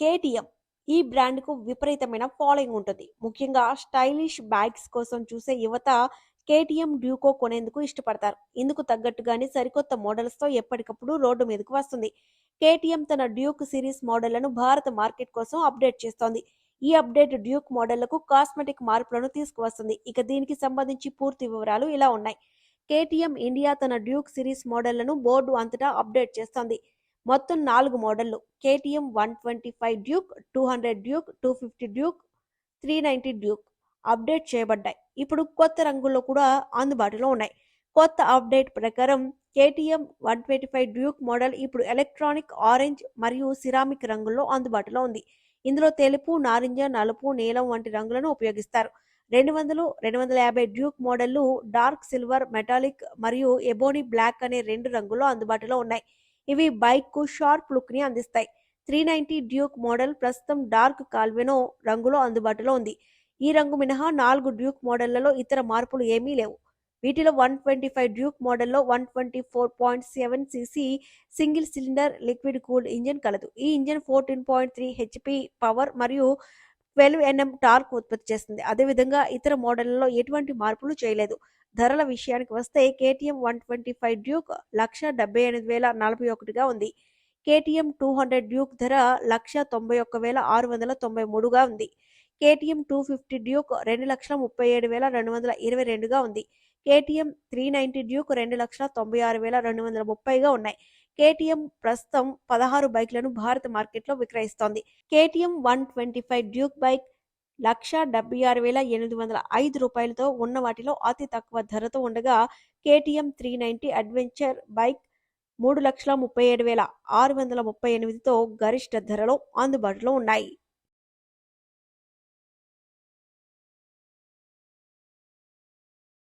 KTM ఈ బ్రాండ్కు విపరీతమైన following ఉంటుంది. ముఖ్యంగా స్టైలిష్ బ్యాగ్స్ కోసం చూసే యువత కేటీఎం డ్యూకో కొనేందుకు ఇష్టపడతారు. ఇందుకు తగ్గట్టుగానే సరికొత్త మోడల్స్తో ఎప్పటికప్పుడు రోడ్డు మీదకు వస్తుంది. కేటీఎం తన డ్యూక్ సిరీస్ మోడళ్ళను భారత మార్కెట్ కోసం అప్డేట్ చేస్తోంది. ఈ అప్డేట్ డ్యూక్ మోడళ్ళకు కాస్మెటిక్ మార్పులను తీసుకువస్తుంది. ఇక దీనికి సంబంధించి పూర్తి వివరాలు ఇలా ఉన్నాయి. కేటీఎం ఇండియా తన డ్యూక్ సిరీస్ మోడళ్ళను బోర్డు అంతటా అప్డేట్ చేస్తోంది. మొత్తం నాలుగు మోడళ్ళు KTM one twenty five Duke two hundred Duke two fifty Duke three ninety Duke update చేయబడ్డాయి. ఇప్పుడు కొత్త రంగుల్లో కూడా అందుబాటులో ఉన్నాయి. కొత్త అప్డేట్ ప్రకారం KTM one twenty five Duke model ఇప్పుడు ఎలక్ట్రానిక్ ఆరెంజ్ మరియు సిరామిక్ రంగుల్లో అందుబాటులో ఉంది. ఇందులో తెలుపు నారింజ నలుపు నీలం వంటి రంగులను ఉపయోగిస్తారు. రెండు వందలు రెండు వందల యాభై డ్యూక్ మోడళ్ళు డార్క్ సిల్వర్ మెటాలిక్ మరియు ఎబోనీ బ్లాక్ అనే రెండు రంగుల్లో అందుబాటులో ఉన్నాయి. ఇవి బైక్కు షార్ప్ లుక్ని అందిస్తాయి. త్రీ నైంటీ డ్యూక్ మోడల్ ప్రస్తుతం డార్క్ కాల్వెనో రంగులో అందుబాటులో ఉంది. ఈ రంగు మినహా నాలుగు డ్యూక్ మోడళ్ళలో ఇతర మార్పులు ఏమీ లేవు. వీటిలో వన్ ట్వంటీ ఫైవ్ డ్యూక్ మోడల్లో one twenty four point seven CC single cylinder liquid cooled engine కలదు. ఈ engine fourteen point three HP power మరియు ట్వెల్వ్ ఎన్ఎం టార్క్ ఉత్పత్తి చేస్తుంది. అదేవిధంగా ఇతర మోడళ్ళలో ఎటువంటి మార్పులు చేయలేదు. ధరల విషయానికి వస్తే KTM one twenty five Duke లక్ష డెబ్బై ఎనిమిది వేల నలభై ఒకటిగా ఉంది. కేటీఎం టూ హండ్రెడ్ డ్యూక్ ధర లక్ష తొంభై ఒక్క వేల ఆరు వందల తొంభై మూడుగా ఉంది. కేటీఎం టూ ఫిఫ్టీ డ్యూక్ రెండు లక్షల ముప్పై ఏడు వేల రెండు వందల ఇరవై రెండుగా ఉంది. కేటీఎం త్రీ నైంటీ డ్యూక్ రెండు లక్షల తొంభై ఆరు వేల రెండు వందల ముప్పైగా ఉన్నాయి. కేటీఎం ప్రస్తుతం పదహారు బైక్లను భారత మార్కెట్లో విక్రయిస్తోంది. KTM one twenty five Duke bike లక్ష డెబ్బై ఆరు వేల ఎనిమిది వందల ఐదు రూపాయలతో ఉన్న వాటిలో అతి తక్కువ ధరతో ఉండగా KTM three ninety adventure bike మూడు లక్షల ముప్పై ఏడు వేల ఆరు వందల ముప్పై ఎనిమిదితో గరిష్ట ధరలో అందుబాటులో ఉన్నాయి.